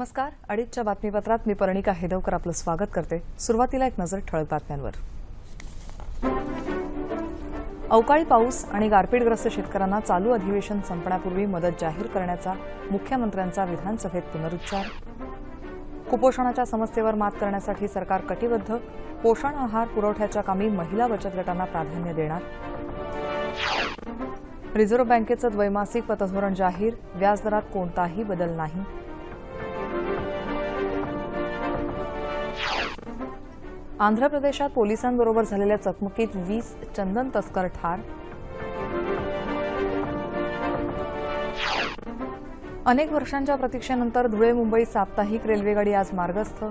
नमस्कार. अडीचच्या बातमीपत्रात मी पर्णिका हेदवकर आपलं स्वागत करते. सुरुवातीला एक नजर ठळक बातम्यांवर. अवकाळी पाऊस आणि गारपीटग्रस्त शेतकऱ्यांना चालू अधिवेशन संपण्यापूर्वी मदत जाहीर करण्याचा मुख्यमंत्र्यांचा विधानसभेत पुनरुच्चार. कुपोषणाच्या समस्येवर मात करण्यासाठी सरकार कटिबद्ध. पोषण आहार पुरवठ्याच्या कामी महिला बचत गटांना प्राधान्य देणार. रिझर्व्ह बँकेचं द्वैमासिक पतधोरण जाहीर. व्याजदरात कोणताही बदल नाही. आंध्र प्रदेशात पोलिसांबरोबर झालेल्या चकमकीत वीस चंदन तस्कर ठार. अनेक वर्षांच्या प्रतीक्षेनंतर धुळे मुंबई साप्ताहिक रेल्वेगाडी आज मार्गस्थ.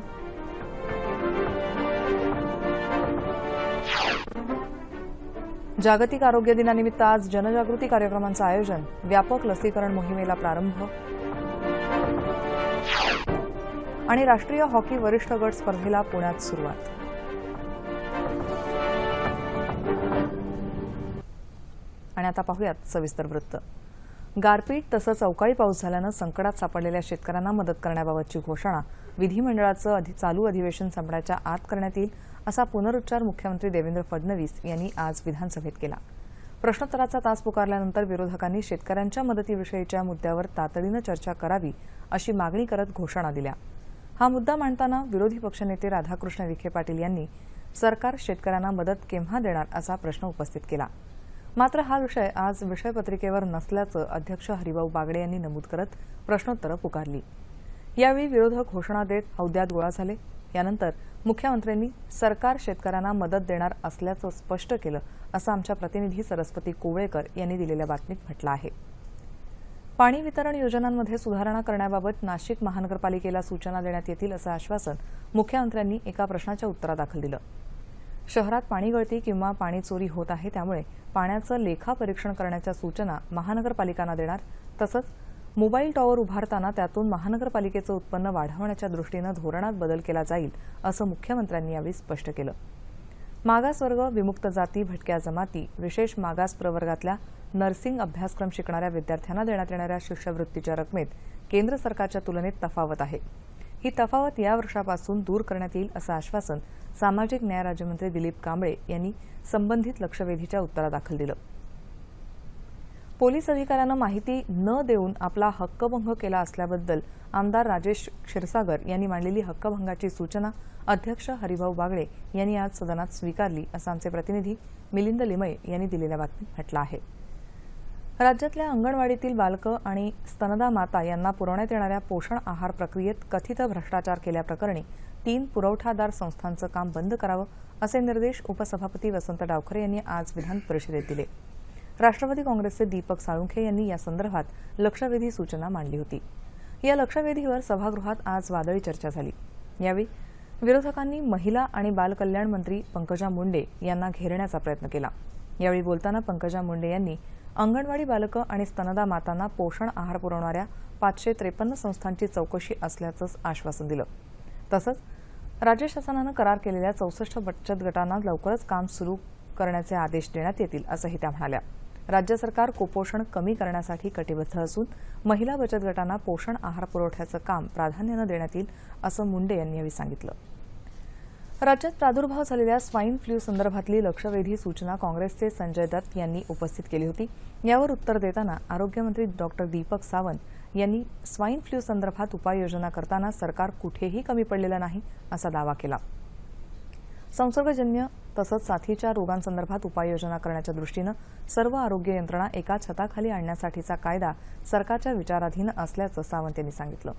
जागतिक आरोग्य दिनानिमित्त आज जनजागृती कार्यक्रमांचं आयोजन. व्यापक लसीकरण मोहिमेला प्रारंभ. आणि राष्ट्रीय हॉकी वरिष्ठ गट स्पर्धेला पुण्यात सुरुवात. आणि आता पाहूयात सविस्तर वृत्त. गारपीट तसंच अवकाळी पाऊस झाल्यानं संकटात सापडलेल्या शेतकऱ्यांना मदत करण्याबाबतची घोषणा विधिमंडळाचं अधि चालू अधिवेशन संपण्याच्या आत करण्यात येईल असा पुनरुच्चार मुख्यमंत्री देवेंद्र फडणवीस यांनी आज विधानसभेत केला. प्रश्नोत्तराचा तास पुकारल्यानंतर विरोधकांनी शेतकऱ्यांच्या मदतीविषयीच्या मुद्द्यावर तातडीनं चर्चा करावी अशी मागणी करत घोषणा दिल्या. हा मुद्दा मांडताना विरोधी पक्षनेते राधाकृष्ण विखे पाटील यांनी सरकार शेतकऱ्यांना मदत केव्हा देणार असा प्रश्न उपस्थित केला. मात्र हा विषय आज विषयपत्रिकेवर नसल्याचं अध्यक्ष हरिभाऊ बागडे यांनी नमूद करत प्रश्नोत्तरं पुकारली. यावेळी विरोधक घोषणा देत हौद्यात गोळा झाले. यानंतर मुख्यमंत्र्यांनी सरकार शेतकऱ्यांना मदत देणार असल्याचं स्पष्ट केलं असं आमच्या प्रतिनिधी सरस्वती कोवळेकर यांनी दिलेल्या बातमीत म्हटलं आहे. पाणी वितरण योजनांमध्ये सुधारणा करण्याबाबत नाशिक महानगरपालिकेला सूचना देण्यात येतील असं आश्वासन मुख्यमंत्र्यांनी एका प्रश्नाच्या उत्तरादाखल दिलं. शहरात पाणी गळती किंवा पाणी चोरी होत आहे त्यामुळे पाण्याचं लेखा परीक्षण करण्याच्या सूचना महानगरपालिकांना देणार. तसंच मोबाईल टॉवर उभारताना त्यातून महानगरपालिकेचं उत्पन्न वाढवण्याच्या दृष्टीनं धोरणात बदल केला जाईल असं मुख्यमंत्र्यांनी यावेळी स्पष्ट केलं. मागासवर्ग विमुक्त जाती भटक्या जमाती विशेष मागास प्रवर्गातल्या नर्सिंग अभ्यासक्रम शिकणाऱ्या विद्यार्थ्यांना देण्यात येणाऱ्या शिष्यवृत्तीच्या रकमेत केंद्र सरकारच्या तुलनेत तफावत आहे. ही तफावत या वर्षापासून दूर करण्यात येईल असं आश्वासन सामाजिक न्याय राज्यमंत्री दिलीप कांबळे यांनी संबंधित लक्षवेधीच्या उत्तरादाखल दिलं. पोलीस अधिकाऱ्यानं माहिती न देऊन आपला हक्कभंग केला असल्याबद्दल आमदार राजेश क्षीरसागर यांनी मांडलेली हक्कभंगाची सूचना अध्यक्ष हरिभाऊ बागडे यांनी आज सदनात स्वीकारली असं आमचे प्रतिनिधी मिलिंद लिमये यांनी दिलेल्या बातमीत म्हटलं आहे. राज्यातल्या अंगणवाडीतील बालकं आणि स्तनदा माता यांना पुरवण्यात येणाऱ्या पोषण आहार प्रक्रियेत कथित भ्रष्टाचार केल्याप्रकरणी तीन पुरवठादार संस्थांचं काम बंद करावं असे निर्देश उपसभापती वसंत डावखरे यांनी आज विधान परिषदेत दिले. राष्ट्रवादी काँग्रेसचे दीपक साळुंखे यांनी या संदर्भात लक्षवेधी सूचना मांडली होती. या लक्षवेधीवर सभागृहात आज वादळी चर्चा झाली. यावेळी विरोधकांनी महिला आणि बालकल्याण मंत्री पंकजा मुंडे यांना घेरण्याचा प्रयत्न केला. यावेळी बोलताना पंकजा मुंडे यांनी अंगणवाडी बालकं आणि स्तनदा मातांना पोषण आहार पुरवणाऱ्या पाचशे त्रेपन्न संस्थांची चौकशी असल्याचं आश्वासन दिलं. तसंच राज्य शासनानं करार केलेल्या चौसष्ट बचत गटांना लवकरच काम सुरू करण्याचे आदेश देण्यात येतील असंही त्या म्हणाल्या. राज्य सरकार कुपोषण कमी करण्यासाठी कटिबद्ध असून महिला बचत गटांना पोषण आहार पुरवठ्याचं काम प्राधान्यानं देण्यात येईल असं मुंडे यांनी यावेळी सांगितलं. राज्यात प्रादुर्भाव झालेल्या स्वाईन फ्लू संदर्भातली लक्षवेधी सूचना काँग्रेसचे संजय दत्त यांनी उपस्थित केली होती. यावर उत्तर देताना आरोग्यमंत्री डॉक्टर दीपक सावंत यांनी स्वाईन फ्लू संदर्भात उपाययोजना करताना सरकार कुठेही कमी पडलेलं नाही असा दावा केला. संसर्गजन्य तसंच साथीच्या रोगांसंदर्भात उपाययोजना करण्याच्या दृष्टीनं सर्व आरोग्य यंत्रणा एका छताखाली आणण्यासाठीचा कायदा सरकारच्या विचाराधीन असल्याचं सावंत यांनी सांगितलं.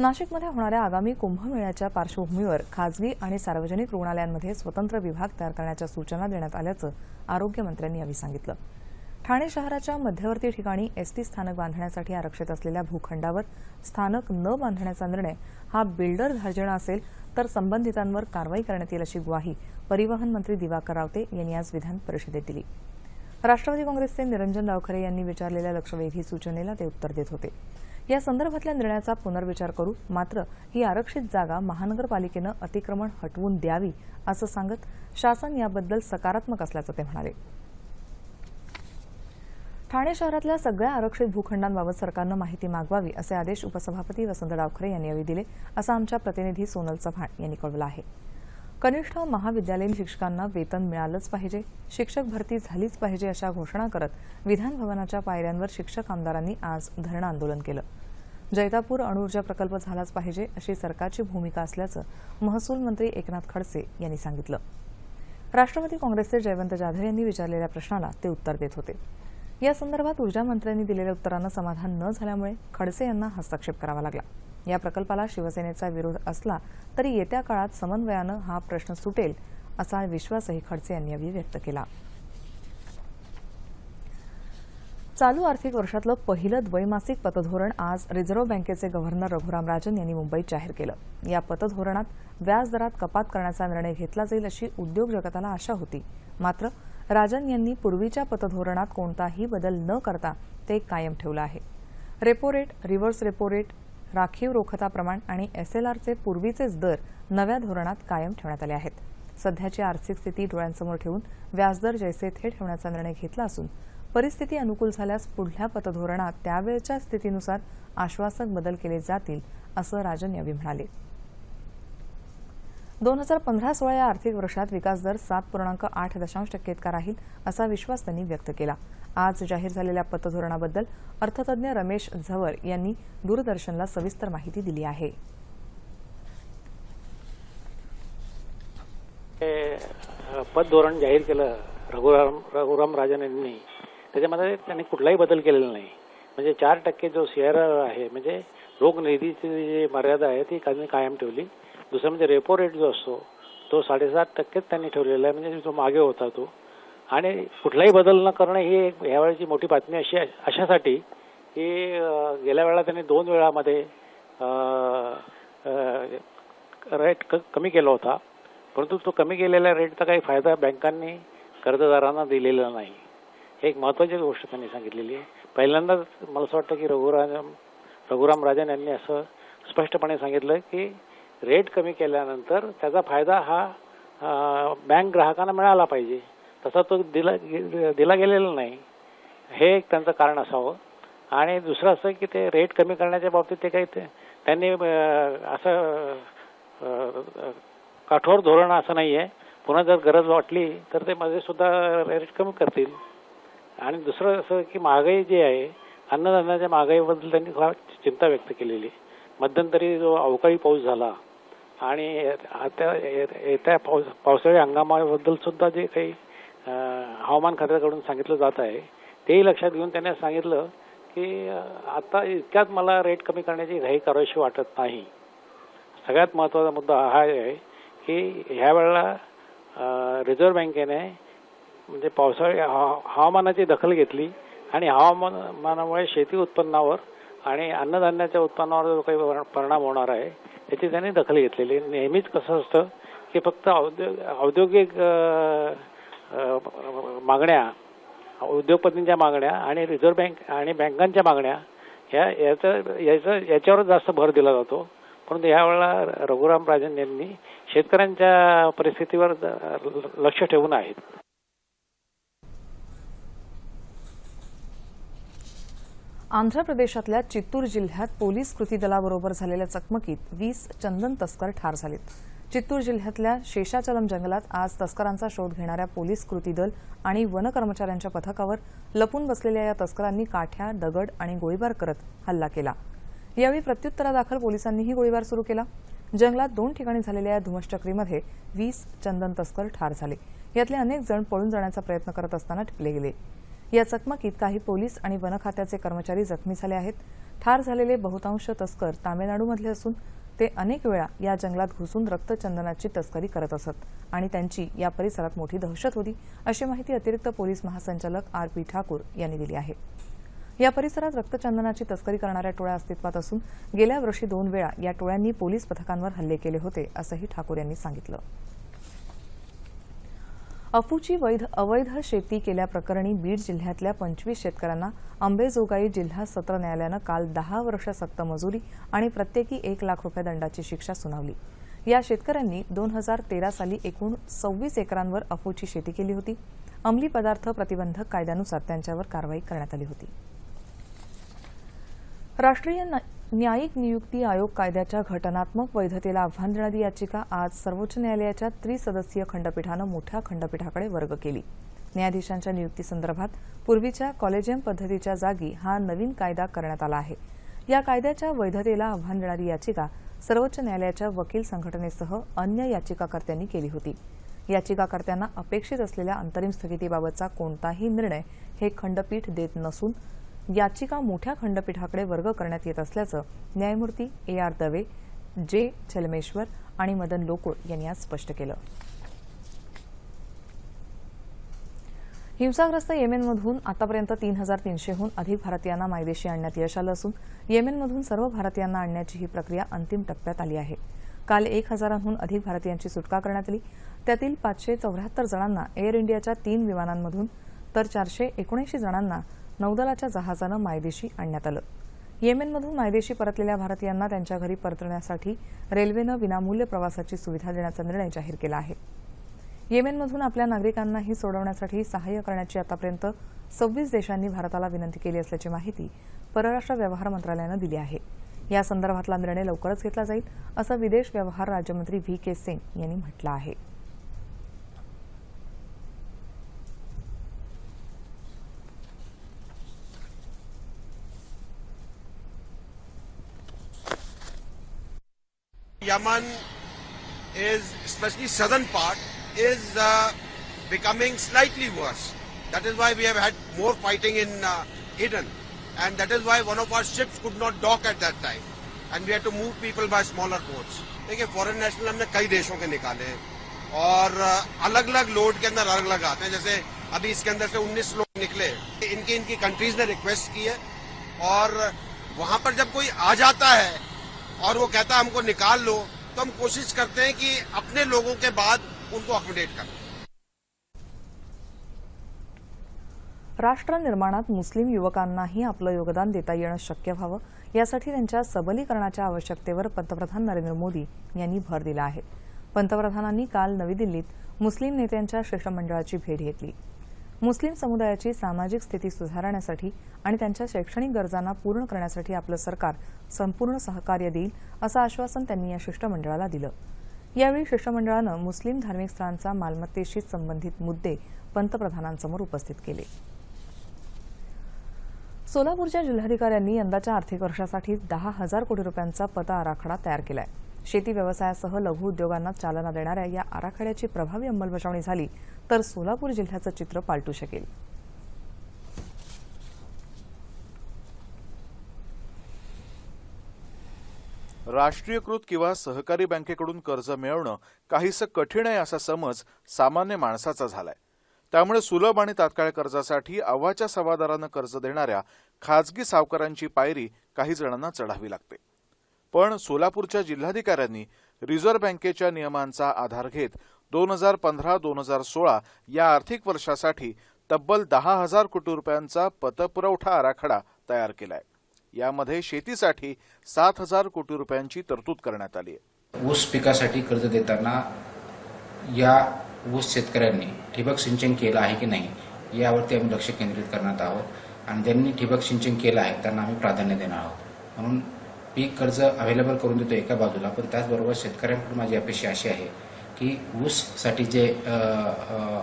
नाशिकमध्ये होणाऱ्या आगामी कुंभमेळ्याच्या पार्श्वभूमीवर खाजगी आणि सार्वजनिक रुग्णालयांमध्ये स्वतंत्र विभाग तयार करण्याच्या सूचना देण्यात आल्याचं आरोग्यमंत्र्यांनी यावेळी सांगितलं. ठाणे शहराच्या मध्यवर्ती ठिकाणी एसटी स्थानक बांधण्यासाठी आरक्षित असलेल्या भूखंडावर स्थानक न बांधण्याचा निर्णय हा बिल्डर धार्जिणा असेल तर संबंधितांवर कारवाई करण्यात येईल अशी ग्वाही परिवहन मंत्री दिवाकर रावते यांनी आज विधान परिषदेत दिली. राष्ट्रवादी काँग्रेसचे निरंजन डावखरे यांनी विचारलेल्या लक्षवेधी सूचनेला ते उत्तर देत होते. या संदर्भातल्या निर्णयाचा पुनर्विचार करू. मात्र ही आरक्षित जागा महानगरपालिकेनं अतिक्रमण हटवून द्यावी असं सांगत शासन याबद्दल सकारात्मक असल्याचं ते म्हणाले. ठाणे शहरातल्या सगळ्या आरक्षित भूखंडांबाबत सरकारनं माहिती मागवावी असे आदेश उपसभापती वसंत डावखरे यांनी यावेळी दिले असं आमच्या प्रतिनिधी सोनल चव्हाण यांनी कळवलं आहे. कनिष्ठ महाविद्यालयीन शिक्षकांना वेतन मिळालंच पाहिजे शिक्षक भरती झालीच पाहिजे अशा घोषणा करत विधानभवनाच्या पायऱ्यांवर शिक्षक आमदारांनी आज धरणं आंदोलन केलं. जैतापूर अणुऊर्जा प्रकल्प झालाच पाहिजे अशी सरकारची भूमिका असल्याचं महसूल मंत्री एकनाथ खडसे यांनी सांगितलं. राष्ट्रवादी काँग्रेसचे जयवंत जाधव यांनी विचारलेल्या प्रश्नाला ते उत्तर देत होते. या संदर्भात ऊर्जा मंत्र्यांनी दिलेल्या उत्तरानं समाधान न झाल्यामुळे खडसे यांना हस्तक्षेप करावा लागला. या प्रकल्पाला शिवसेनेचा विरोध असला तरी येत्या काळात समन्वयानं हा प्रश्न सुटेल असा विश्वासही खडसे यांनी यावेळी व्यक्त केला. चालू आर्थिक वर्षातलं पहिलं द्वैमासिक पतधोरण आज रिझर्व्ह बँकेचे गव्हर्नर रघुराम राजन यांनी मुंबईत जाहीर केलं. या पतधोरणात व्याजदरात कपात करण्याचा निर्णय घेतला जाईल अशी उद्योग जगताला आशा होती. मात्र राजन यांनी पूर्वीच्या पतधोरणात कोणताही बदल न करता ते कायम ठेवलं आहे. Repo rate reverse repo rate राखीव रोखता प्रमाण आणि एसएलआरचे पूर्वीचेच दर नव्या धोरणात कायम ठेवण्यात आले आहेत. सध्याची आर्थिक स्थिती डोळ्यांसमोर ठेवून व्याजदर जैसे थे ठेवण्याचा निर्णय घेतला असून परिस्थिती अनुकूल झाल्यास पुढल्या पतधोरणात त्यावेळच्या स्थितीनुसार आश्वासक बदल केले जातील असं राजन यावेळी म्हणाले. दोन हजार पंधरा सोळा या आर्थिक वर्षात विकासदर सात पूर्णांक आठ दशांश टक्के इतका राहील असा विश्वास त्यांनी व्यक्त केला. आज जाहीर झालेल्या पतधोरणाबद्दल अर्थतज्ञ रमेश झवर यांनी दूरदर्शनला सविस्तर माहिती दिली आहे. पतधोरण जाहीर केलं रघुराम रघुराम राजन यांनी त्याच्यामध्ये त्यांनी कुठलाही बदल केलेला नाही. म्हणजे चार टक्के जो शेअर आहे म्हणजे रोख निधीची जी मर्यादा आहे ती त्यांनी कायम ठेवली. दुसरं म्हणजे रेपो रेट जो असतो तो साडेसात टक्केच त्यांनी ठेवलेला आहे म्हणजे तो मागे होता तो. आणि कुठलाही बदल न करणं ही एक यावेळेची मोठी बातमी अशी अशासाठी की गेल्या वेळा त्यांनी दोन वेळामध्ये रेट क कमी केला होता. परंतु तो कमी केलेला रेटचा काही फायदा बँकांनी कर्जदारांना दिलेला नाही. हे एक महत्वाची गोष्ट त्यांनी सांगितलेली आहे. पहिल्यांदाच मला असं वाटतं की रघुराम रघुराम राजन यांनी असं स्पष्टपणे सांगितलं की रेट कमी केल्यानंतर त्याचा फायदा हा बँक ग्राहकांना मिळाला पाहिजे. तसा तो दिला गे- दिला गेलेला नाही. हे एक त्यांचं कारण असावं. आणि दुसरं असं की ते रेट कमी करण्याच्या बाबतीत ते काही ते- त्यांनी असं कठोर धोरण असं नाही आहे पुन्हा जर गरज वाटली तर ते मध्ये सुद्धा रेट कमी करतील. आणि दुसरं असं की महागाई जी आहे अन्नधान्याच्या महागाईबद्दल त्यांनी फार चिंता व्यक्त केलेली. मध्यंतरी जो अवकाळी पाऊस झाला आणि आता येत्या पाऊस पावसाळी हंगामाबद्दल सुद्धा जे काही हवामान खात्याकडून सांगितलं जात आहे तेही लक्षात घेऊन त्याने सांगितलं की आता इतक्यात मला रेट कमी करण्याची घाई करावीशी वाटत नाही. सगळ्यात महत्त्वाचा मुद्दा हा आहे की ह्या वेळेला रिझर्व्ह बँकेने म्हणजे पावसाळी हवामानाची दखल घेतली आणि हवामानामुळे शेती उत्पन्नावर आणि अन्नधान्याच्या उत्पन्नावर जो काही परिणाम होणार आहे त्याची त्यांनी दखल घेतलेली आहे. नेहमीच कसं असतं की फक्त औद्योग औद्योगिक मागण्या उद्योगपतींच्या मागण्या आणि रिझर्व्ह बँक आणि बँकांच्या मागण्या ह्या याचं याचं याच्यावरच जास्त भर दिला जातो परंतु यावेळेला रघुराम राजन यांनी शेतकऱ्यांच्या परिस्थितीवर लक्ष ठेवून आहेत आंध्र प्रदेशातल्या चित्तूर जिल्ह्यात पोलीस कृती दलाबरोबर झालेल्या चकमकीत वीस चंदन तस्कर ठार झालेत. चित्तूर जिल्ह्यातल्या शेषाचलम जंगलात आज तस्करांचा शोध घेणाऱ्या पोलीस कृती दल आणि वन कर्मचाऱ्यांच्या पथकावर लपून बसलेल्या या तस्करांनी काठ्या दगड आणि गोळीबार करत हल्ला केला. यावेळी प्रत्युत्तरादाखल पोलिसांनीही गोळीबार सुरू केला. जंगलात दोन ठिकाणी झालेल्या या धुमश्चक्रीमध्ये वीस चंदन तस्कर ठार झाले. यातले अनेक जण पळून जाण्याचा प्रयत्न करत असताना टिपले गेले. या चकमकीत काही पोलीस आणि वनखात्याचे कर्मचारी जखमी झाले आहेत. ठार झालेले बहुतांश तस्कर तामिळनाडूमधले असून ते अनेक वेळा या जंगलात घुसून रक्तचंदनाची तस्करी करत असत आणि त्यांची या परिसरात मोठी दहशत होती अशी माहिती अतिरिक्त पोलीस महासंचालक आर पी ठाकूर यांनी दिली आहे. या परिसरात रक्तचंदनाची तस्करी करणाऱ्या टोळ्या अस्तित्वात असून गेल्या वर्षी दोन वेळा या टोळ्यांनी पोलीस पथकांवर हल्ले केले होते असंही ठाकूर यांनी सांगितलं. अफूची वैध अवैध शेती केल्याप्रकरणी बीड जिल्ह्यातल्या पंचवीस शेतकऱ्यांना अंबेजोगाई जिल्हा सत्र न्यायालयानं काल दहा वर्ष सक्त मजुरी आणि प्रत्येकी एक लाख रुपये दंडाची शिक्षा सुनावली. या शेतकऱ्यांनी दोन हजार तेरा साली एकूण सव्वीस एकरांवर अफूची शेती केली होती. अंमली पदार्थ प्रतिबंधक कायद्यानुसार त्यांच्यावर कारवाई करण्यात आली होती. राष्ट्रीय न्यायिक नियुक्ती आयोग कायद्याच्या घटनात्मक वैधतेला आव्हान देणारी याचिका आज सर्वोच्च न्यायालयाच्या त्रिसदस्यीय खंडपीठानं मोठ्या खंडपीठाकडे वर्ग केली. न्यायाधीशांच्या नियुक्तीसंदर्भात पूर्वीच्या कॉलेजियम पद्धतीच्या जागी हा नवीन कायदा करण्यात आला आहे. या कायद्याच्या वैधतेला आव्हान देणारी याचिका सर्वोच्च न्यायालयाच्या वकील संघटनेसह अन्य याचिकाकर्त्यांनी केली होती. याचिकाकर्त्यांना अपेक्षित असलेल्या अंतरिम स्थगितीबाबतचा कोणताही निर्णय हे खंडपीठ देत नसून याचिका मोठ्या खंडपीठाकडे वर्ग करण्यात येत असल्याचं न्यायमूर्ती ए आर दवे जे चलमेश्वर आणि मदन लोकुळ यांनी आज स्पष्ट केलं. हिंसाग्रस्त येमेनमधून आतापर्यंत तीन हजार तीनशेहून अधिक भारतीयांना मायदेशी आणण्यात यश आलं असून येमेनमधून सर्व भारतीयांना आणण्याची ही प्रक्रिया अंतिम टप्प्यात आली आहे. काल एक हजारांहून अधिक भारतीयांची सुटका करण्यात आली. त्यातील पाचशे चौऱ्याहत्तर जणांना एअर इंडियाच्या तीन विमानांमधून तर चारशे एकोणऐंशी जणांना नौदलाच्या जहाजानं मायदेशी आणण्यात आलं. येमेनमधून मायदेशी परतलेल्या भारतीयांना त्यांच्या घरी परतण्यासाठी रेल्वेनं विनामूल्य प्रवासाची सुविधा देण्याचा निर्णय जाहीर केला आहे. येमेनमधून आपल्या नागरिकांनाही सोडवण्यासाठी सहाय्य करण्याची आतापर्यंत सव्वीस देशांनी भारताला विनंती केली असल्याची माहिती परराष्ट्र व्यवहार मंत्रालयानं दिली आहे. या संदर्भातला निर्णय लवकरच घेतला जाईल असं विदेश व्यवहार राज्यमंत्री व्ही के सिंग यांनी म्हटलं आहे. Yemen is, especially southern part, is uh, becoming slightly worse. That is why we have had more fighting in uh, Aden. And that is why one of our ships could not dock at that time. And we had to move people by smaller boats. देखिए foreign national हमने कई देशों के निकाले हैं और अलग अलग load के अंदर अलग अलग आते हैं जैसे अभी इसके अंदर से 19 लोग निकले इनकी इनकी कंट्रीज़ ने रिक्वेस्ट की है और वहाँ पर जब कोई आ जाता है और वो कहता है हमको निकाल लो। तो हम कोशिश करते हैं कि अपने लोगों के बाद उनको अकोमोडेट करें। राष्ट्र निर्माणात मुस्लिम युवकांनाही आपलं योगदान देता येणं शक्य व्हावं यासाठी त्यांच्या सबलीकरणाच्या आवश्यकतेवर पंतप्रधान नरेंद्र मोदी यांनी भर दिला आहे. पंतप्रधानांनी काल नवी दिल्लीत मुस्लिम नेत्यांच्या शिष्टमंडळाची भेट घेतली. मुस्लिम समुदायाची सामाजिक स्थिती सुधारण्यासाठी आणि त्यांच्या शैक्षणिक गरजांना पूर्ण करण्यासाठी आपलं सरकार संपूर्ण सहकार्य देईल असं आश्वासन त्यांनी या शिष्टमंडळाला दिलं. यावेळी शिष्टमंडळानं मुस्लिम धार्मिक स्थळांचा मालमत्तेशी संबंधित मुद्दे पंतप्रधानांसमोर उपस्थित केले. सोलापूरच्या जिल्हाधिकाऱ्यांनी यंदाच्या आर्थिक वर्षासाठी दहा हजार कोटी रुपयांचा पत आराखडा तयार केला आहे शेती व्यवसायासह लघु उद्योगांना चालना देणाऱ्या या आराखड्याची प्रभावी अंमलबजावणी झाली तर सोलापूर जिल्ह्याचं चित्र पालटू शकेल. राष्ट्रीयकृत किंवा सहकारी बँकेकडून कर्ज मिळवणं काहीसं कठीण आहे असा समज सामान्य माणसाचा झालाय. त्यामुळे सुलभ आणि तात्काळ कर्जासाठी अव्वाच्या सवादारानं कर्ज देणाऱ्या खाजगी सावकारांची पायरी काही जणांना चढावी लागते. पण सोलापूरच्या जिल्हाधिकाऱ्यांनी रिझर्व्ह बँकेच्या नियमांचा आधार घेत दोन हजार पंधरा दोन हजार सोळा या आर्थिक वर्षासाठी तब्बल दहा हजार कोटी रुपयांचा पतपुरवठा आराखडा तयार केलाय. यामध्ये शेतीसाठी सात हजार कोटी रुपयांची तरतूद करण्यात आली आहे. ऊस पिकासाठी कर्ज देताना या ऊस शेतकऱ्यांनी ठिबक सिंचन केलं आहे की नाही यावरती आम्ही लक्ष केंद्रित करणार आहोत. आणि ज्यांनी ठिबक सिंचन केलं आहे त्यांना आम्ही प्राधान्य देणार आहोत. म्हणून पीक कर्ज अवेलेबल करून देतो एका बाजूला. पण त्याचबरोबर शेतकऱ्यांकडून माझी अपेक्षा अशी आहे की ऊससाठी जे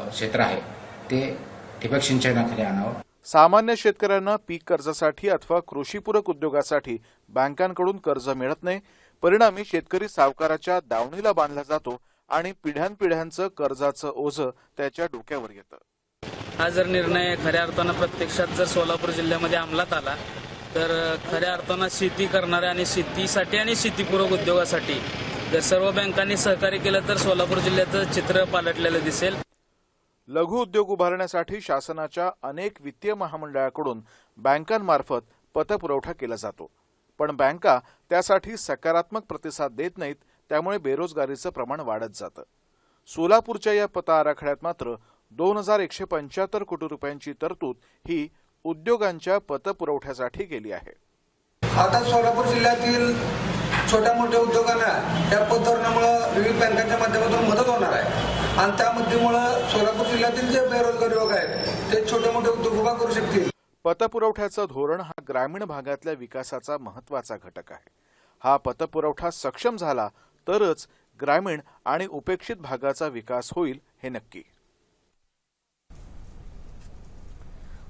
क्षेत्र आहे ते ठिबक सिंचनाखाली आणावं. सामान्य शेतकऱ्यांना पीक कर्जासाठी अथवा कृषीपूरक उद्योगासाठी बँकांकडून कर्ज मिळत नाही. परिणामी शेतकरी सावकाराच्या दावणीला बांधला जातो आणि पिढ्यानपिढ्यांचं कर्जाचं ओझं त्याच्या डोक्यावर येतं. हा जर निर्णय खऱ्या अर्थानं प्रत्यक्षात जर सोलापूर जिल्ह्यामध्ये अंमलात आला तर खऱ्या अर्थानं शेती करणाऱ्या आणि शेतीसाठी आणि शेतीपूरक उद्योगासाठी जर सर्व बँकांनी सहकार्य केलं तर सोलापूर जिल्ह्याचं चित्र पालटलेलं दिसेल. लघु उद्योग उभारण्यासाठी शासनाच्या अनेक वित्तीय महामंडळाकडून बँकांमार्फत पतपुरवठा केला जातो. पण बँका त्यासाठी सकारात्मक प्रतिसाद देत नाहीत त्यामुळे बेरोजगारीचं प्रमाण वाढत जातं. सोलापूरच्या या पत आराखड्यात मात्र दोन हजार एकशे पंच्याहत्तर कोटी रुपयांची तरतूद ही उद्योगांच्या पतपुरवठ्यासाठी केली आहे. आता सोलापूर जिल्ह्यातील छोट्या मोठ्या उद्योगांना या पतधोरणामुळे विविध बँकांच्या माध्यमातून मदत होणार आहे. आणि त्या मध्यमुळं सोलापूर जिल्ह्यातील जे बेरोजगार युवक आहेत ते छोटे मोठे उद्योग उभा करू शकतील. पतपुरवठ्याचं धोरण हा ग्रामीण भागातल्या विकासाचा महत्त्वाचा घटक आहे. हा पतपुरवठा सक्षम झाला तरच ग्रामीण आणि उपेक्षित भागाचा विकास होईल हे नक्की.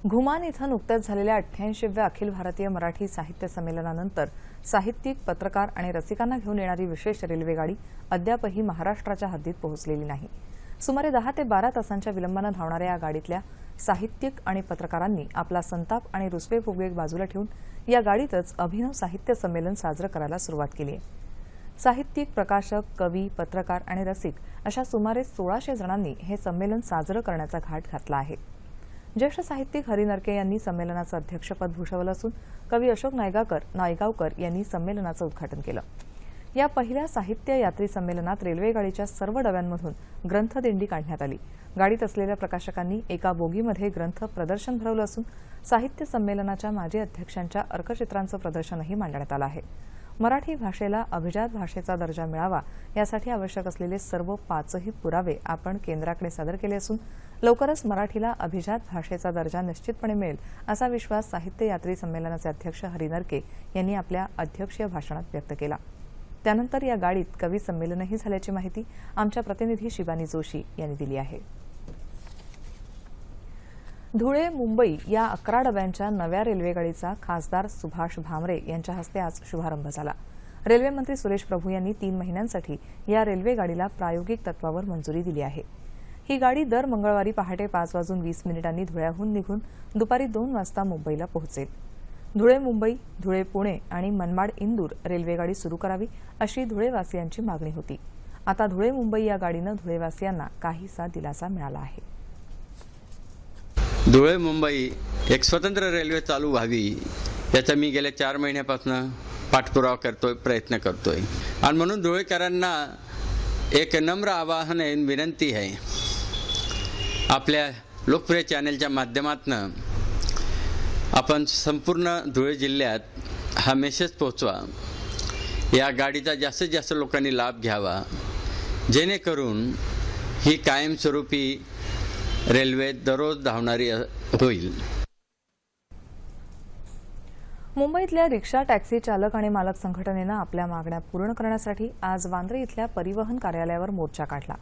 घुमान इथं नुकत्याच झालेल्या अठ्ठ्याऐंशीव्या अखिल भारतीय मराठी साहित्य संमेलनानंतर साहित्यिक पत्रकार आणि रसिकांना घेऊन येणारी विशेष रेल्वेगाडी अद्यापही महाराष्ट्राच्या हद्दीत पोहोचलेली नाही. सुमारे दहा ते बारा तासांच्या विलंबानं धावणाऱ्या या गाडीतल्या साहित्यिक आणि पत्रकारांनी आपला संताप आणि रुसवे फुगवे बाजूला ठेवून या गाडीतच अभिनव साहित्य संमेलन साजरं करायला सुरुवात केली आहे. साहित्यिक प्रकाशक कवी पत्रकार आणि रसिक अशा सुमारे सोळाशे जणांनी हे संमेलन साजरं करण्याचा घाट घातला आहे. ज्येष्ठ साहित्यिक हरी नरके यांनी संमेलनाचं अध्यक्षपद भूषवलं असून कवी अशोक नायगाकर नायगावकर यांनी संमेलनाचं उद्घाटन केलं. या पहिल्या साहित्य यात्री संमेलनात रेल्वेगाडीच्या सर्व डब्यांमधून ग्रंथदिंडी काढण्यात आली. गाडीत असलेल्या प्रकाशकांनी एका बोगीमध्ये ग्रंथ प्रदर्शन भरवलं असून साहित्य संमेलनाच्या माजी अध्यक्षांच्या अर्कचित्रांचं प्रदर्शनही मांडण्यात आलं आहे. मराठी भाषेला अभिजात भाषेचा दर्जा मिळावा यासाठी आवश्यक असलेले सर्व पाचही पुरावे आपण केंद्राकडे सादर केले असून लवकरच मराठीला अभिजात भाषेचा दर्जा निश्चितपणे मिळेल असा विश्वास साहित्य यात्री संमेलनाचे अध्यक्ष हरी नरके यांनी आपल्या अध्यक्षीय भाषणात व्यक्त केला. त्यानंतर या गाडीत कवी संमेलनही झाल्याची माहिती आमच्या प्रतिनिधी शिवानी जोशी यांनी दिली आहे. धुळे मुंबई या अकरा डब्यांच्या नव्या रेल्वेगाडीचा खासदार सुभाष भामरे यांच्या हस्ते आज शुभारंभ झाला. रेल्वेमंत्री सुरेश प्रभू यांनी तीन महिन्यांसाठी या रेल्वेगाडीला प्रायोगिक तत्वावर मंजुरी दिली आहे. ही गाडी दर मंगळवारी पहाटे पाच वाजून वीस मिनिटांनी धुळ्याहून निघून दुपारी दोन वाजता मुंबईला पोहोचेल. धुळे मुंबई धुळे पुणे आणि मनमाड इंदूर रेल्वेगाडी सुरू करावी अशी धुळेवासियांची मागणी होती. आता धुळे मुंबई या गाडीनं धुळेवासियांना काहीसा दिलासा मिळाला आहे. धुळे मुंबई एक स्वतंत्र रेल्वे चालू व्हावी याचा मी गेल्या चार महिन्यापासून पाठपुरावा करतोय प्रयत्न करतोय. आणि म्हणून धुळेकरांना एक नम्र आवाहन आहे विनंती आहे. आपल्या लोकप्रिय चॅनलच्या माध्यमातून आपण संपूर्ण धुळे जिल्ह्यात हा मेसेज पोचवा या गाडीचा जास्तीत जास्त लोकांनी लाभ घ्यावा. जेणेकरून ही कायमस्वरूपी रेल्वे दररोज धावणारी होईल. मुंबईतल्या रिक्षा टॅक्सी चालक आणि मालक संघटनेनं आपल्या मागण्या पूर्ण करण्यासाठी आज वांद्रे इथल्या परिवहन कार्यालयावर मोर्चा काढला.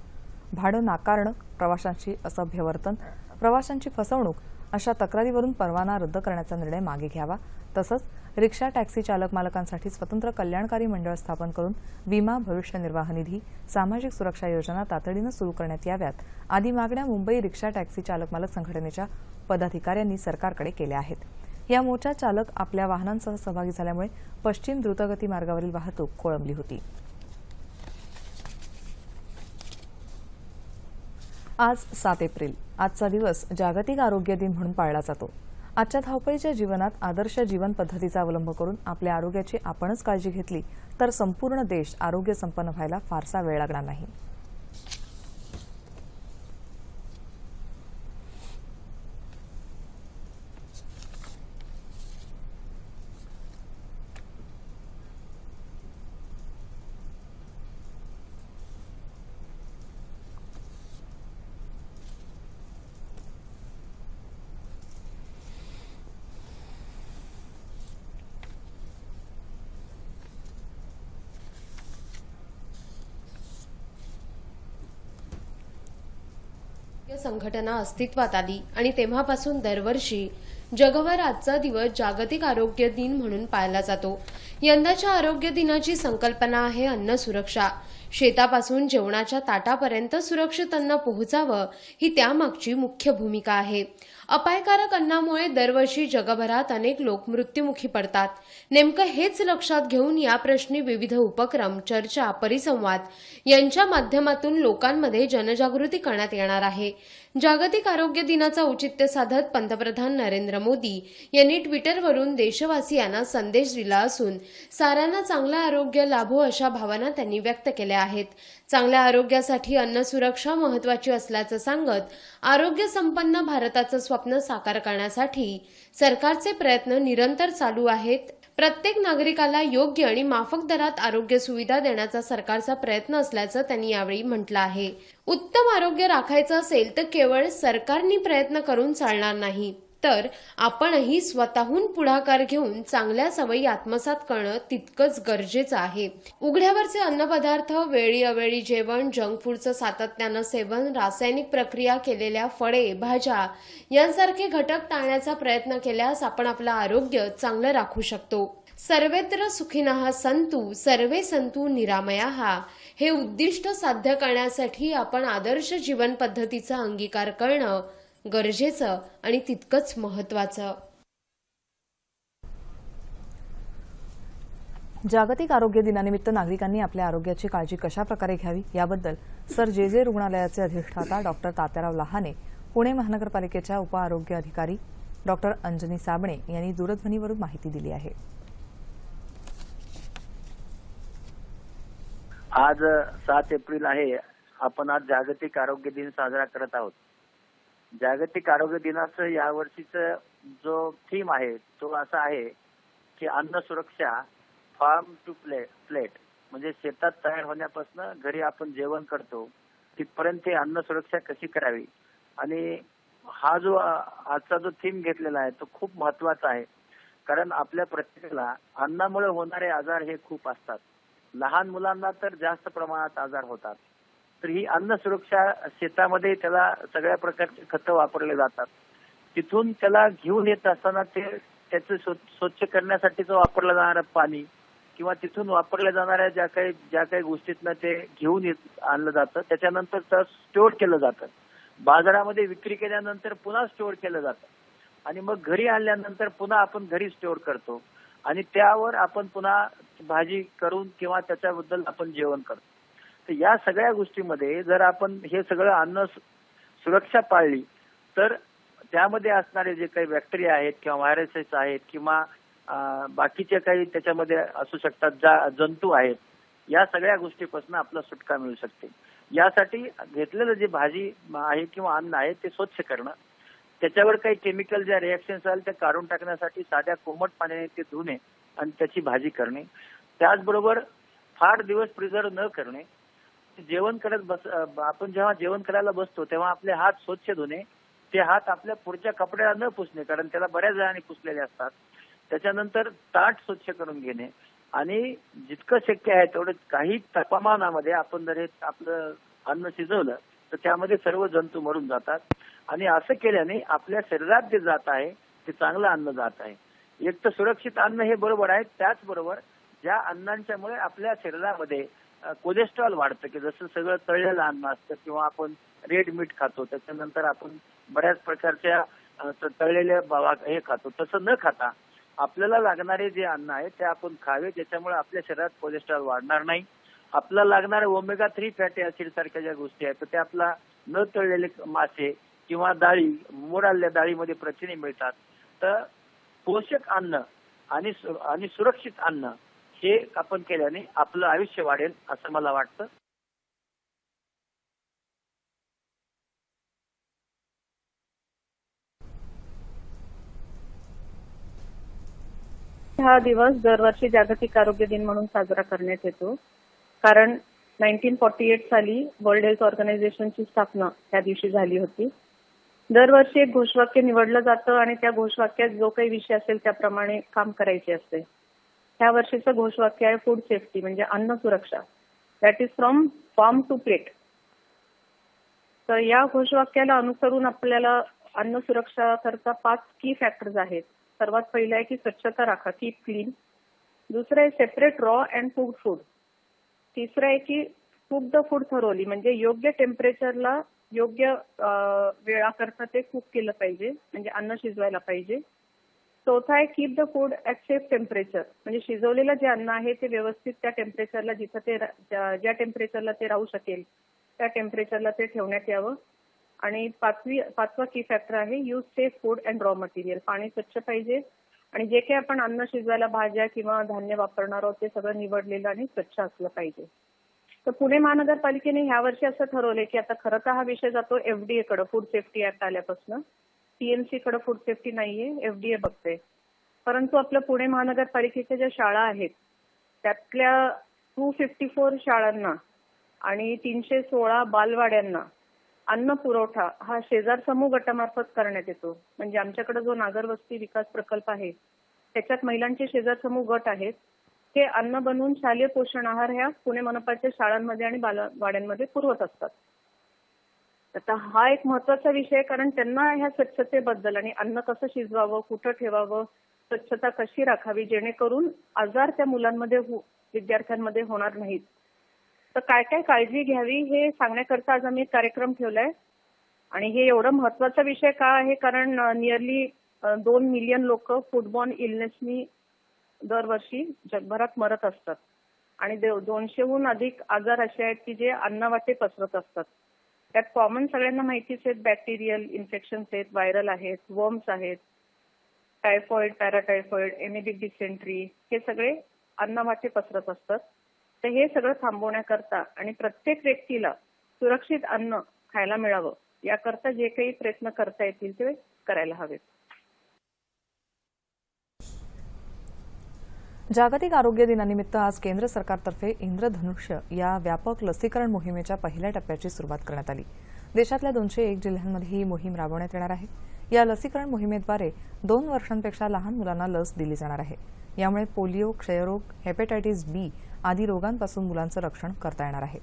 भाडं नाकारणं प्रवाशांची असभ्य वर्तन प्रवाशांची फसवणूक अशा तक्रारीवरून परवाना रद्द करण्याचा निर्णय मागे घ्यावा. तसंच रिक्षा टॅक्सी चालक मालकांसाठी स्वतंत्र कल्याणकारी मंडळ स्थापन करून विमा भविष्य निर्वाह निधी सामाजिक सुरक्षा योजना तातडीनं सुरू करण्यात याव्यात आदी मागण्या मुंबई रिक्षा टॅक्सी चालक मालक संघटनेच्या पदाधिकाऱ्यांनी सरकारकडे केल्या आहेत. या मोर्चात चालक आपल्या वाहनांसह सहभागी झाल्यामुळे पश्चिम द्रुतगती मार्गावरील वाहतूक खोळंबली होती. आज सात एप्रिल. आजचा दिवस जागतिक आरोग्य दिन म्हणून पाळला जातो. आजच्या धावपळीच्या जीवनात आदर्श जीवन पद्धतीचा अवलंब करून आपल्या आरोग्याची आपणच काळजी घेतली तर संपूर्ण देश आरोग्य संपन्न व्हायला फारसा वेळ लागणार नाही. संघटना अस्तित्वात आली आणि तेव्हापासून दरवर्षी जगभर आजचा दिवस जागतिक आरोग्य दिन म्हणून पाळला जातो. यंदाच्या आरोग्य दिनाची संकल्पना आहे अन्न सुरक्षा. शेतापासून जेवणाच्या ताटापर्यंत सुरक्षित अन्न पोहोचावं ही त्यामागची मुख्य भूमिका आहे. अपायकारक अन्नामुळे दरवर्षी जगभरात अनेक लोक मृत्युमुखी पडतात. नेमकं हेच लक्षात घेऊन या प्रश्नी विविध उपक्रम चर्चा परिसंवाद यांच्या माध्यमातून लोकांमध्ये जनजागृती करण्यात येणार आहे. जागतिक आरोग्य दिनाचं औचित्य साधत पंतप्रधान नरेंद्र मोदी यांनी ट्विटरवरून देशवासियांना संदेश दिला असून साऱ्यांना चांगलं आरोग्य लाभो अशा भावना त्यांनी व्यक्त केल्या आहेत. चांगल्या आरोग्यासाठी अन्न सुरक्षा महत्वाची असल्याचं सांगत आरोग्य संपन्न भारताचं स्वप्न साकार करण्यासाठी सरकारचे प्रयत्न निरंतर चालू आहेत प्रत्येक नागरिकाला योग्य आणि माफक दरात आरोग्य सुविधा देण्याचा सरकारचा प्रयत्न असल्याचं त्यांनी यावेळी म्हटलं आहे. उत्तम आरोग्य राखायचं असेल तर केवळ सरकारनी प्रयत्न करून चालणार नाही. तर आपणही स्वतःहून पुढाकार घेऊन चांगल्या सवयी आत्मसात करणं तितकंच गरजेचं आहे. उघड्यावरचे अन्नपदार्थ वेळी अवेळी जेवण जंक फूडचं सातत्यानं सेवन रासायनिक प्रक्रिया केलेल्या फळे भाज्या यांसारखे घटक टाळण्याचा प्रयत्न केल्यास आपण आपलं आरोग्य चांगलं राखू शकतो. सर्वेत्र सुखिनः संतु सर्वे संतु निरामया. हे उद्दिष्ट साध्य करण्यासाठी आपण आदर्श जीवन पद्धतीचा अंगीकार करणं गरजेचं आणि तितकंच महत्वाचं. जागतिक आरोग्य दिनानिमित्त नागरिकांनी आपल्या आरोग्याची काळजी कशा प्रकारे घ्यावी याबद्दल सर जे जे रुग्णालयाचे अधिष्ठाता डॉक्टर तात्याराव लहाने पुणे महानगरपालिकेच्या उपआरोग्य अधिकारी डॉक्टर अंजनी साबणे यांनी दूरध्वनीवरून माहिती दिली आहे. आज सात एप्रिल आहे. आपण आज जागतिक आरोग्य दिन साजरा करत आहोत. जागतिक आरोग्य दिनाचं यावर्षीच जो थीम आहे तो असा आहे की अन्न सुरक्षा फार्म टू प्ले प्लेट म्हणजे शेतात तयार होण्यापासून घरी आपण जेवण करतो तिथपर्यंत ते अन्न सुरक्षा कशी करावी? आणि हा जो आजचा जो थीम घेतलेला आहे तो खूप महत्त्वाचा आहे. कारण आपल्या प्रत्येकाला अन्नामुळे होणारे आजार हे खूप असतात. लहान मुलांना तर जास्त प्रमाणात आजार होतात. तर ही अन्न सुरक्षा शेतामध्ये त्याला सगळ्या प्रकारचे खतं वापरले जातात. तिथून त्याला घेऊन येत असताना ते त्याचं स्व- स्वच्छ करण्यासाठीचं वापरलं जाणारं पाणी किंवा तिथून वापरल्या जाणाऱ्या ज्या काही ज्या काही गोष्टीतनं ते घेऊन येत आणलं जातं. त्याच्यानंतर तर स्टोअर केलं जातं. बाजारामध्ये विक्री केल्यानंतर पुन्हा स्टोअर केलं जातं. आणि मग घरी आणल्यानंतर पुन्हा आपण घरी स्टोअर करतो. आणि त्यावर आपण पुन्हा भाजी करून किंवा त्याच्याबद्दल आपण जेवण करतो. तर या सगळ्या गोष्टीमध्ये जर आपण हे सगळं अन्न सु- सुरक्षा पाळली तर त्यामध्ये असणारे जे काही बॅक्टेरिया आहेत किंवा व्हायरसेस आहेत किंवा बाकीचे काही त्याच्यामध्ये असू शकतात ज्या जंतू आहेत या सगळ्या गोष्टीपासून आपला सुटका मिळू शकते. यासाठी घेतलेलं जे भाजी आहे किंवा अन्न आहे ते स्वच्छ करणं. त्याच्यावर काही केमिकल ज्या रिॲक्शन्स आले त्या काढून टाकण्यासाठी साध्या कोमट पाण्याने ते धुणे आणि त्याची भाजी करणे. त्याचबरोबर फार दिवस प्रिझर्व न करणे जेवण करत बस आपण जेव्हा जेवण करायला बसतो तेव्हा आपले हात स्वच्छ धुणे ते हात आपल्या पुढच्या कपड्याला न पुसणे कारण त्याला बऱ्याच वेळाने पुसलेले असतात. त्याच्यानंतर ताट स्वच्छ करून घेणे. आणि जितकं शक्य आहे तेवढं काही तापमानामध्ये आपण जर हे आपलं अन्न शिजवलं तर त्यामध्ये सर्व जंतू मरून जातात. आणि असं केल्याने आपल्या शरीरात जे जात आहे ते चांगलं अन्न जात आहे. एक तर सुरक्षित अन्न हे बरोबर आहे त्याचबरोबर ज्या अन्नांच्यामुळे आपल्या शरीरामध्ये कोलेस्ट्रॉल वाढतं की जसं सगळं तळलेलं अन्न असतं किंवा आपण रेड मीठ खातो त्याच्यानंतर आपण बऱ्याच प्रकारच्या तळलेल्या बावा हे खातो. तसं न खाता आपल्याला लागणारे जे अन्न आहे ते आपण खावे ज्याच्यामुळे आपल्या शरीरात कोलेस्ट्रॉल वाढणार नाही. आपल्याला लागणारे ओमेगा थ्री फॅटी ऍसिड सारख्या ज्या गोष्टी आहेत तर ते आपला न तळलेले मासे किंवा डाळी मोड आलेल्या डाळीमध्ये प्रथिने मिळतात. तर पोषक अन्न आणि सु- आणि सुरक्षित अन्न हे आपण केल्याने आपलं आयुष्य वाढेल असं मला वाटतं. हा दिवस दरवर्षी जागतिक आरोग्य दिन म्हणून साजरा करण्यात येतो. कारण नाईन्टीन फॉर्टी एट साली वर्ल्ड हेल्थ ऑर्गनायझेशनची स्थापना त्या दिवशी झाली होती. दरवर्षी एक घोषवाक्य निवडलं जातं आणि त्या घोषवाक्यात जो काही विषय असेल त्याप्रमाणे काम करायचे असते. ह्या वर्षीचं घोषवाक्य आहे फूड सेफ्टी म्हणजे अन्न सुरक्षा. That is from farm to plate तर या घोषवाक्याला अनुसरून आपल्याला अन्न सुरक्षा करता पाच की फॅक्टर्स आहेत. सर्वात पहिलं आहे की स्वच्छता राखा कीप क्लीन दुसरं आहे separate raw and cook food तिसरं आहे की कुक द फूड थरोली म्हणजे योग्य टेम्परेचरला योग्य वेळाकरता ते कुक केलं पाहिजे म्हणजे अन्न शिजवायला पाहिजे. चौथा आहे keep the food at safe temperature म्हणजे शिजवलेलं जे अन्न आहे ते व्यवस्थित त्या टेम्परेचरला जिथं ते ज्या- ज्या टेम्परेचरला ते राहू शकेल त्या टेम्परेचरला ते ठेवण्यात यावं. आणि पाचवी पाचवा की फॅक्टर आहे use safe food and raw material पाणी स्वच्छ पाहिजे. आणि जे काही आपण अन्न शिजवायला भाज्या किंवा धान्य वापरणार आहोत ते सगळं निवडलेलं आणि स्वच्छ असलं पाहिजे. तर पुणे महानगरपालिकेने ह्या वर्षी असं ठरवलंय की आता खरं तर हा विषय जातो एफडीए कडे फूड सेफ्टी ऍक्ट आल्यापासून. सीएमसी कडे फूड सेफ्टी नाहीये एफडीए बघते. परंतु आपल्या पुणे महानगरपालिकेच्या ज्या शाळा आहेत त्यातल्या टू फिफ्टी फोर शाळांना आणि तीनशे सोळा बालवाड्यांना अन्न पुरवठा हा शेजार समूह गटामार्फत करण्यात येतो. म्हणजे आमच्याकडे जो नागरवस्ती विकास प्रकल्प आहे त्याच्यात महिलांचे शेजार समूह गट आहेत. हे अन्न बनवून शालेय पोषण आहार ह्या पुणे मनपाच्या शाळांमध्ये आणि बालवाड्यांमध्ये पुरवत असतात. आता हा एक महत्त्वाचा विषय कारण त्यांना ह्या स्वच्छतेबद्दल आणि अन्न कसं शिजवावं कुठं ठेवावं स्वच्छता कशी राखावी जेणेकरून आजार त्या मुलांमध्ये हो- विद्यार्थ्यांमध्ये होणार नाहीत. तर काय काय काळजी घ्यावी हे सांगण्याकरता आज आम्ही एक कार्यक्रम ठेवलाय. आणि हे एवढं महत्त्वाचा विषय का आहे कारण नियरली दोन मिलियन लोक फुटबॉल इलनेसनी दरवर्षी जगभरात मरत असतात. आणि दोनशेहून अधिक आजार असे आहेत की जे अन्नवाटे पसरत असतात. त्यात कॉमन सगळ्यांना माहितीच आहेत बॅक्टेरियल इन्फेक्शन्स आहेत व्हायरल आहेत वर्म्स आहेत टायफॉइड पॅराटायफॉइड एनेबिक डिसेंट्री हे सगळे अन्नवाटे पसरत असतात. तर हे सगळं थांबवण्याकरता आणि प्रत्येक व्यक्तीला सुरक्षित अन्न खायला मिळावं याकरता जे काही प्रयत्न करता येतील ते करायला हवेत. जागतिक आरोग्य दिनानिमित्त आज केंद्र सरकारतर्फे इंद्रधनुष्य या व्यापक लसीकरण मोहिमेच्या पहिल्या टप्प्याची सुरुवात करण्यात आली. देशातल्या दोनशे एक जिल्ह्यांमध्ये ही मोहीम राबवण्यात येणार आहे. या लसीकरण मोहिमेद्वारे दोन वर्षांपेक्षा लहान मुलांना लस दिली जाणार आहे. यामुळे पोलिओ क्षयरोग हेपेटायटिस बी आदी रोगांपासून मुलांचं रक्षण करता येणार आहे.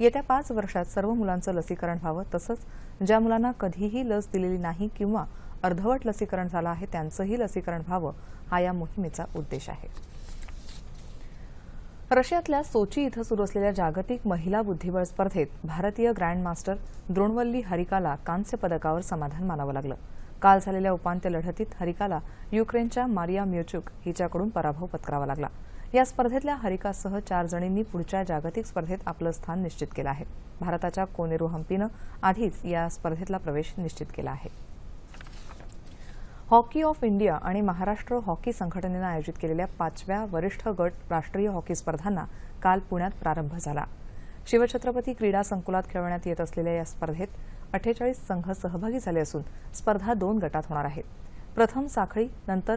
येत्या पाच वर्षात सर्व मुलांचं लसीकरण व्हावं तसंच ज्या मुलांना कधीही लस दिलेली नाही किंवा अर्धवट लसीकरण झालं आहे त्यांचंही लसीकरण व्हावं हा या मोहिमेचा उद्देश आहे. रशियातल्या सोची इथं सुरू असलेल्या जागतिक महिला बुद्धिबळ स्पर्धेत भारतीय ग्रँडमास्टर द्रोणवल्ली हरिकाला कांस्य पदकावर समाधान मानावं लागलं. काल झालेल्या उपांत्य लढतीत हरिकाला युक्रेनच्या मारिया म्युचुक हिच्याकडून पराभव पत्करावा लागला. या स्पर्धेतल्या हरिकासह चार जणींनी पुढच्या जागतिक स्पर्धेत आपलं स्थान निश्चित केलं आहे. भारताच्या कोनेरू हम्पीनं आधीच या स्पर्धेतला प्रवेश निश्चित केला आहे. हॉकी ऑफ इंडिया आणि महाराष्ट्र हॉकी संघटनेनं आयोजित केलेल्या पाचव्या वरिष्ठ गट राष्ट्रीय हॉकी स्पर्धांना काल पुण्यात प्रारंभ झाला. शिवछत्रपती क्रीडा संकुलात खेळवण्यात येत असलेल्या या स्पर्धेत अठ्ठेचाळीस संघ सहभागी झाले असून स्पर्धा दोन गटात होणार आहेत. प्रथम साखळी नंतर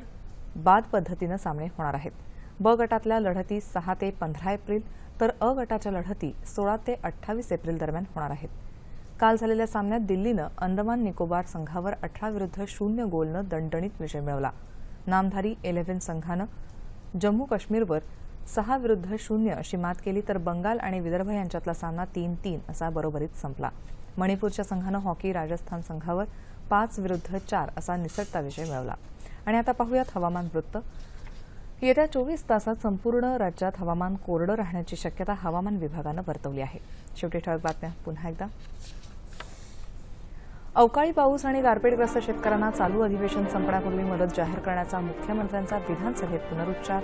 बाद पद्धतीनं सामने होणार आहेत. ब गटातल्या लढती सहा ते पंधरा एप्रिल तर अ गटाच्या लढती सोळा ते अठ्ठावीस एप्रिल दरम्यान होणार आहेत. काल झालेल्या सामन्यात दिल्लीनं अंदमान निकोबार संघावर अठरा विरुद्ध शून्य गोलनं दणदणीत विजय मिळवला. नामधारी इलेव्हन संघानं जम्मू काश्मीरवर सहा विरुद्ध शून्य अशी मात केली तर बंगाल आणि विदर्भ यांच्यातला सामना तीन तीन असा बरोबरीत संपला. मणिपूरच्या संघानं हॉकी राजस्थान संघावर पाच विरुद्ध चार असा निसटता विजय मिळवला. आणि आता पाहूयात हवामान वृत्त. येत्या चोवीस तासात संपूर्ण राज्यात हवामान कोरडं राहण्याची शक्यता हवामान विभागानं वर्तवली आहे. शेवटी ठळक बातम्या पुन्हा एकदा. अवकाळी पाऊस आणि गारपीटग्रस्त शेतकऱ्यांना चालू अधिवेशन संपण्यापूर्वी मदत जाहीर करण्याचा मुख्यमंत्र्यांचा विधानसभेत पुनरुच्चार.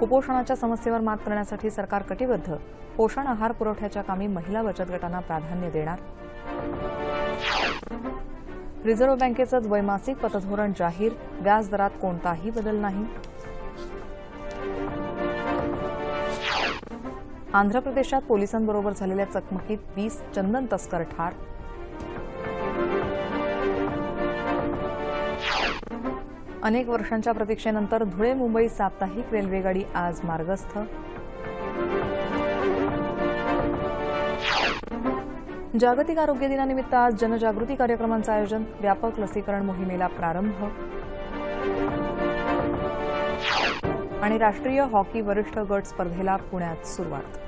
कुपोषणाच्या समस्येवर मात करण्यासाठी सरकार कटिबद्ध. पोषण आहार पुरवठ्याच्या कामी महिला बचत गटांना प्राधान्य देणार. रिझर्व्ह बँकेचं द्वैमासिक पतधोरण जाहीर. व्याजदरात कोणताही बदल नाही. आंध्र प्रदेशात पोलिसांबरोबर झालेल्या चकमकीत वीस चंदन तस्कर ठार. अनेक वर्षांच्या प्रतीक्षेनंतर धुळे मुंबई साप्ताहिक रेल्वेगाडी आज मार्गस्थ. जागतिक आरोग्य दिनानिमित्त आज जनजागृती कार्यक्रमांचं आयोजन व्यापक लसीकरण मोहिमेला प्रारंभ. आणि राष्ट्रीय हॉकी वरिष्ठ गट स्पर्धेला पुण्यात सुरुवात.